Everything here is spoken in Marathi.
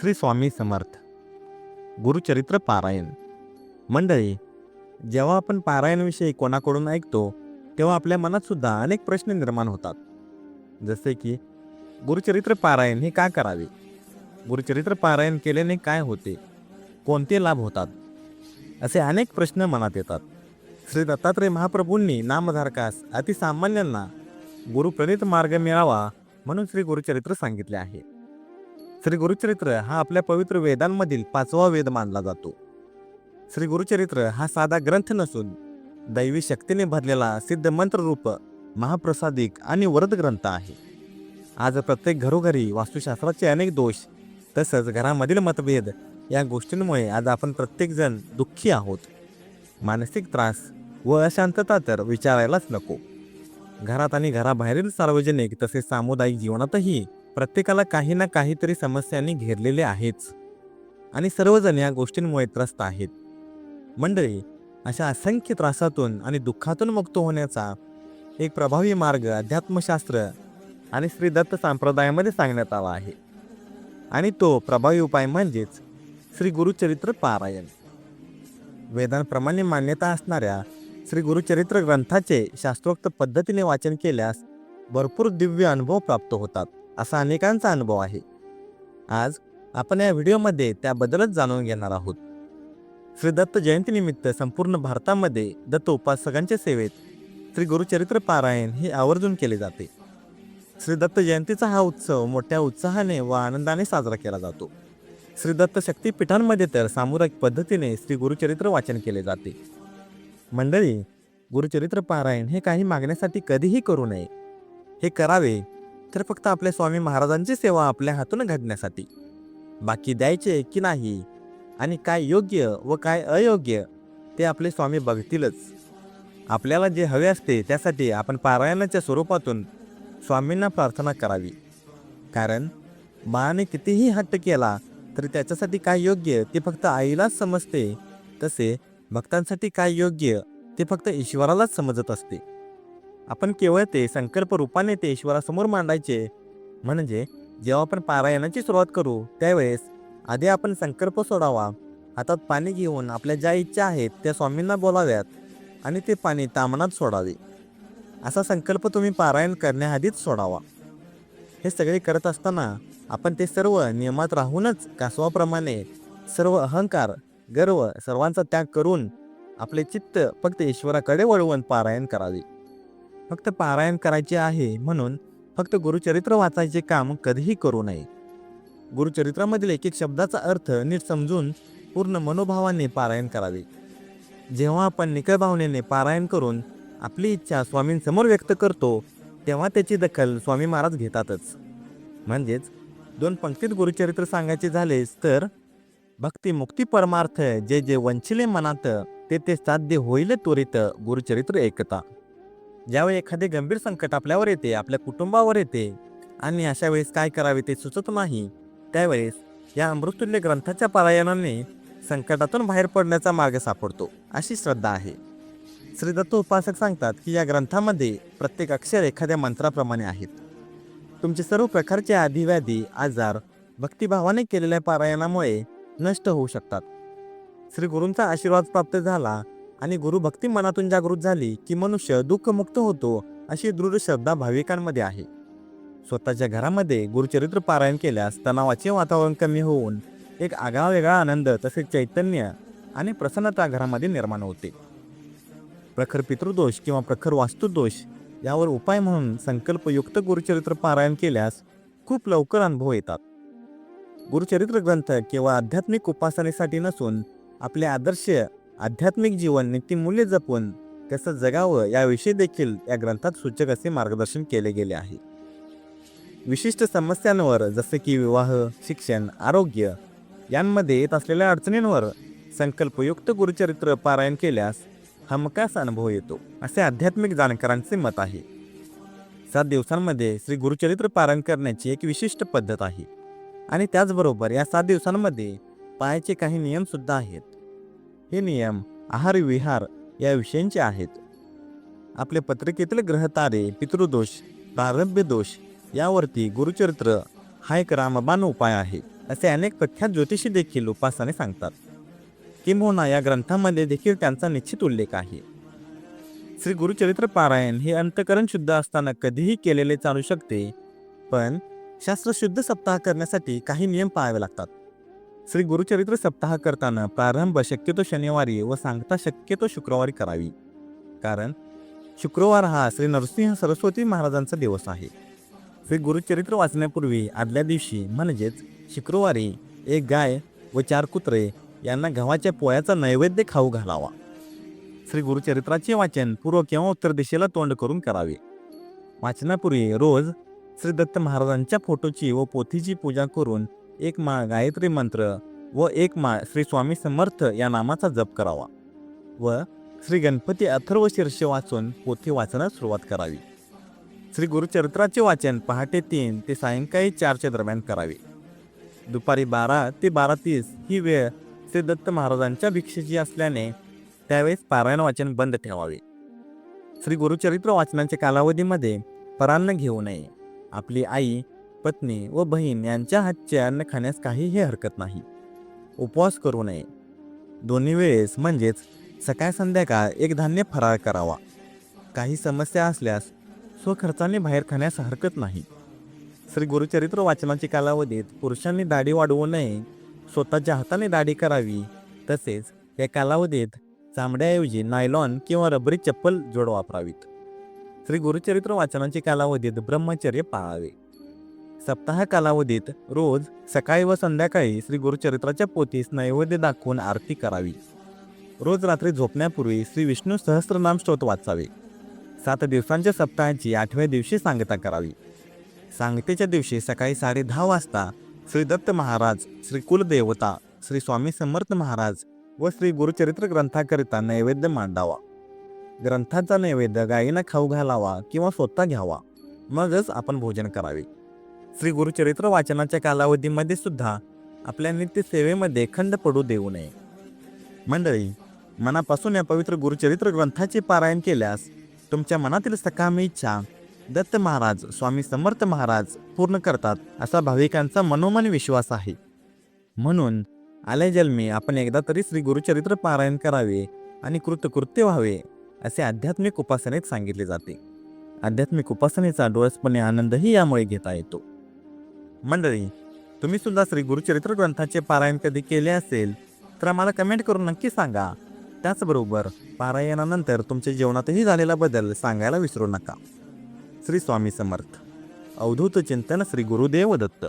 श्री स्वामी समर्थ. गुरुचरित्र पारायण. मंडळी जेव्हा आपण पारायणविषयी कोणाकडून ऐकतो तेव्हा आपल्या मनात सुद्धा अनेक प्रश्न निर्माण होतात. जसे की गुरुचरित्र पारायण हे का करावे? गुरुचरित्र पारायण केल्याने काय होते? कोणते लाभ होतात? असे अनेक प्रश्न मनात येतात. श्री दत्तात्रय महाप्रभूंनी नामधारकास अतिसामान्यांना गुरुप्रणित मार्ग मिळावा म्हणून श्री गुरुचरित्र सांगितले आहे. श्री गुरुचरित्र हा आपल्या पवित्र वेदांमधील पाचवा वेद मानला जातो. श्री गुरुचरित्र हा साधा ग्रंथ नसून दैवी शक्तीने भरलेला सिद्ध मंत्ररूप महाप्रसादिक आणि वरद ग्रंथ आहे. आज प्रत्येक घरोघरी वास्तुशास्त्राचे अनेक दोष तसंच घरामधील मतभेद या गोष्टींमुळे आज आपण प्रत्येकजण दुःखी आहोत. मानसिक त्रास व अशांतता तर विचारायलाच नको. घरात आणि घराबाहेरील सार्वजनिक तसेच सामुदायिक जीवनातही प्रत्येकाला काही ना काहीतरी समस्यांनी घेरलेले आहेच. आणि सर्वजण या गोष्टींमुळे त्रस्त आहेत. मंडळी अशा असंख्य त्रासातून आणि दुःखातून मुक्त होण्याचा एक प्रभावी मार्ग अध्यात्मशास्त्र आणि श्री दत्त संप्रदायामध्ये सांगण्यात आला आहे. आणि तो प्रभावी उपाय म्हणजेच श्री गुरुचरित्र पारायण. वेदांप्रमाणे मान्यता असणाऱ्या श्री गुरुचरित्र ग्रंथाचे शास्त्रोक्त पद्धतीने वाचन केल्यास भरपूर दिव्य अनुभव प्राप्त होतात. असा अनेकांचा अनुभव आहे. आज आपण या व्हिडिओमध्ये त्याबद्दलच जाणून घेणार आहोत. श्री दत्त जयंतीनिमित्त संपूर्ण भारतामध्ये दत्त उपासकांच्या सेवेत श्री गुरुचरित्र पारायण हे आवर्जून केले जाते. श्री दत्त जयंतीचा हा उत्सव मोठ्या उत्साहाने व आनंदाने साजरा केला जातो. श्री दत्त शक्तीपीठांमध्ये तर सामुदायिक पद्धतीने श्री गुरुचरित्र वाचन केले जाते. मंडळी गुरुचरित्र पारायण हे काही मागण्यासाठी कधीही करू नये. हे करावे तर फक्त आपल्या स्वामी महाराजांची सेवा आपल्या हातून घडण्यासाठी. बाकी द्यायचे की नाही? आणि काय योग्य व काय अयोग्य? ते आपले स्वामी बघतीलच. आपल्याला जे हवे असते त्यासाठी आपण पारायणाच्या स्वरूपातून स्वामींना प्रार्थना करावी. कारण बाळाने कितीही हट्ट केला तरी त्याच्यासाठी काय योग्य ते फक्त आईलाच समजते. तसे भक्तांसाठी काय योग्य ते फक्त ईश्वरालाच समजत असते. आपण केवळ ते संकल्प रूपाने ते ईश्वरासमोर मांडायचे. म्हणजे जेव्हा आपण पारायणाची सुरुवात करू त्यावेळेस आधी आपण संकल्प सोडावा. हातात पाणी घेऊन आपल्या ज्या इच्छा आहेत त्या स्वामींना बोलाव्यात आणि ते पाणी तामणात सोडावे. असा संकल्प तुम्ही पारायण करण्याआधीच सोडावा. हे सगळे करत असताना आपण ते सर्व नियमात राहूनच कासवाप्रमाणे सर्व अहंकार गर्व सर्वांचा त्याग करून आपले चित्त फक्त ईश्वराकडे वळवून पारायण करावे. फक्त पारायण करायचे आहे म्हणून फक्त गुरुचरित्र वाचायचे काम कधीही करू नये. गुरुचरित्रामधील एक एक शब्दाचा अर्थ नीट समजून पूर्ण मनोभावाने पारायण करावे. जेव्हा आपण निकळ भावनेने पारायण करून आपली इच्छा स्वामींसमोर व्यक्त करतो तेव्हा त्याची दखल स्वामी महाराज घेतातच. म्हणजेच दोन पंक्तीत गुरुचरित्र सांगायचे झालेच तर भक्ती मुक्ती परमार्थ जे जे वंचिले मनात ते ते साध्य होईल त्वरित गुरुचरित्र एकता. ज्यावेळी एखादे गंभीर संकट आपल्यावर येते आपल्या कुटुंबावर येते आणि अशा वेळेस काय करावे ते सुचत नाही त्यावेळेस या अमृतुल्य ग्रंथाच्या पारायणाने संकटातून बाहेर पडण्याचा मार्ग सापडतो अशी श्रद्धा आहे. श्री दत्त उपासक सांगतात की या ग्रंथामध्ये प्रत्येक अक्षर एखाद्या मंत्राप्रमाणे आहेत. तुमचे सर्व प्रकारचे आधिव्याधी आजार भक्तिभावाने केलेल्या पारायणामुळे नष्ट होऊ शकतात. श्री गुरूंचा आशीर्वाद प्राप्त झाला आणि गुरुभक्ती मनातून जागृत झाली की मनुष्य दुःखमुक्त होतो अशी दृढ श्रद्धा भाविकांमध्ये आहे. स्वतःच्या घरामध्ये गुरुचरित्र पारायण केल्यास तणावाचे वातावरण कमी होऊन एक आगळा वेगळा आनंद तसेच चैतन्य आणि प्रसन्नता घरामध्ये निर्माण होते. प्रखर पितृदोष किंवा प्रखर वास्तुदोष यावर उपाय म्हणून संकल्पयुक्त गुरुचरित्र पारायण केल्यास खूप लवकर अनुभव येतात. गुरुचरित्र ग्रंथ केवळ आध्यात्मिक उपासनेसाठी नसून आपले आदर्श आध्यात्मिक जीवन नीतिमूल्य जपून कसं जगावं याविषयी देखील या ग्रंथात सूचक असे मार्गदर्शन केले गेले आहे. विशिष्ट समस्यांवर जसे की विवाह शिक्षण आरोग्य यांमध्ये येत असलेल्या अडचणींवर संकल्पयुक्त गुरुचरित्र पारायण केल्यास हमखास अनुभव येतो असे आध्यात्मिक जाणकारांचे मत आहे. सात दिवसांमध्ये श्री गुरुचरित्र पारायण करण्याची एक विशिष्ट पद्धत आहे आणि त्याचबरोबर या सात दिवसांमध्ये पायाचे काही नियम सुद्धा आहेत. हे नियम आहार विहार या विषयांचे आहेत. आपल्या पत्रिकेतील ग्रहतारे पितृदोष प्रारंभ्य दोष यावरती गुरुचरित्र हा एक रामबाण उपाय आहे असे अनेक प्रख्यात ज्योतिषी देखील उपासाने सांगतात. किंबहुना या ग्रंथामध्ये देखील त्यांचा निश्चित उल्लेख आहे. श्री गुरुचरित्र पारायण हे अंतकरण शुद्ध असताना कधीही केलेले चालू शकते पण शास्त्र शुद्ध सप्ताह करण्यासाठी काही नियम पाळावे लागतात. श्री गुरुचरित्र सप्ताह करताना प्रारंभ शक्यतो शनिवारी व सांगता शक्यतो शुक्रवारी करावी. कारण शुक्रवार हा श्री नरसिंह सरस्वती महाराजांचा दिवस आहे. श्री गुरुचरित्र वाचण्यापूर्वी आदल्या दिवशी म्हणजेच शुक्रवारी एक गाय व चार कुत्रे यांना गव्हाच्या पोळ्याचा नैवेद्य खाऊ घालावा. श्री गुरुचरित्राचे वाचन पूर्व किंवा उत्तर दिशेला तोंड करून करावे. वाचनापूर्वी रोज श्री दत्त महाराजांच्या फोटोची व पोथीची पूजा करून एक माळ गायत्री मंत्र व एक माळ श्री स्वामी समर्थ या नामाचा जप करावा व श्री गणपती अथर्व शीर्ष वाचून पोथी वाचनास सुरुवात करावी. श्री गुरुचरित्राचे वाचन पहाटे तीन ते सायंकाळी चारच्या दरम्यान करावे. दुपारी बारा ते बारा तीस ही वेळ श्री दत्त महाराजांच्या भिक्षेची असल्याने त्यावेळेस पारायण वाचन बंद ठेवावे. श्री गुरुचरित्र वाचनाच्या कालावधीमध्ये परान्न घेऊ नये. आपली आई पत्नी व बहीण यांच्या हातचे अन्न खाण्यास काहीही हरकत नाही. उपवास करू नये. दोन्ही वेळेस म्हणजेच सकाळ संध्याकाळ एक धान्य फराळ करावा. काही समस्या असल्यास स्वखर्चाने बाहेर खाण्यास हरकत नाही. श्री गुरुचरित्र वाचनाच्या कालावधीत पुरुषांनी दाढी वाढवू नये. स्वतःच्या हाताने दाढी करावी. तसेच या कालावधीत चामड्याऐवजी नायलॉन किंवा रबरी चप्पल जोड वापरावीत. श्री गुरुचरित्र वाचनाच्या कालावधीत ब्रह्मचर्य पाळावे. सप्ताह कालावधीत रोज सकाळी व संध्याकाळी श्री गुरुचरित्राच्या पोथीस नैवेद्य दाखवून आरती करावी. रोज रात्री झोपण्यापूर्वी श्री विष्णू सहस्रनाम स्तोत्र वाचावे. सात दिवसांच्या सप्ताहाची आठव्या दिवशी सांगता करावी. सांगतेच्या दिवशी सकाळी साडे दहा वाजता श्री दत्त महाराज श्री कुलदेवता श्री स्वामी समर्थ महाराज व श्री गुरुचरित्र ग्रंथाकरिता नैवेद्य मांडावा. ग्रंथाचा नैवेद्य गायींना खाऊ घालावा किंवा स्वतः घ्यावा. मगच आपण भोजन करावे. श्री गुरुचरित्र वाचनाच्या कालावधीमध्ये सुद्धा आपल्या नित्य सेवेमध्ये खंड पडू देऊ नये. मंडळी मनापासून या पवित्र गुरुचरित्र ग्रंथाचे पारायण केल्यास तुमच्या मनातील सकामी इच्छा दत्त महाराज स्वामी समर्थ महाराज पूर्ण करतात असा भाविकांचा मनोमन विश्वास आहे. म्हणून आल्या जन्मी आपण एकदा तरी श्री गुरुचरित्र पारायण करावे आणि कृतकृत्य व्हावे असे आध्यात्मिक उपासनेत सांगितले जाते. आध्यात्मिक उपासनेचा डोळसपणे आनंदही यामुळे घेता येतो. मंडळी तुम्ही सुद्धा श्री गुरुचरित्र ग्रंथाचे पारायण कधी केले असेल तर आम्हाला कमेंट करून नक्की सांगा. त्याचबरोबर पारायणानंतर तुमच्या जीवनातही झालेला बदल सांगायला विसरू नका. श्री स्वामी समर्थ. अवधूत चिंतन श्री गुरुदेव दत्त.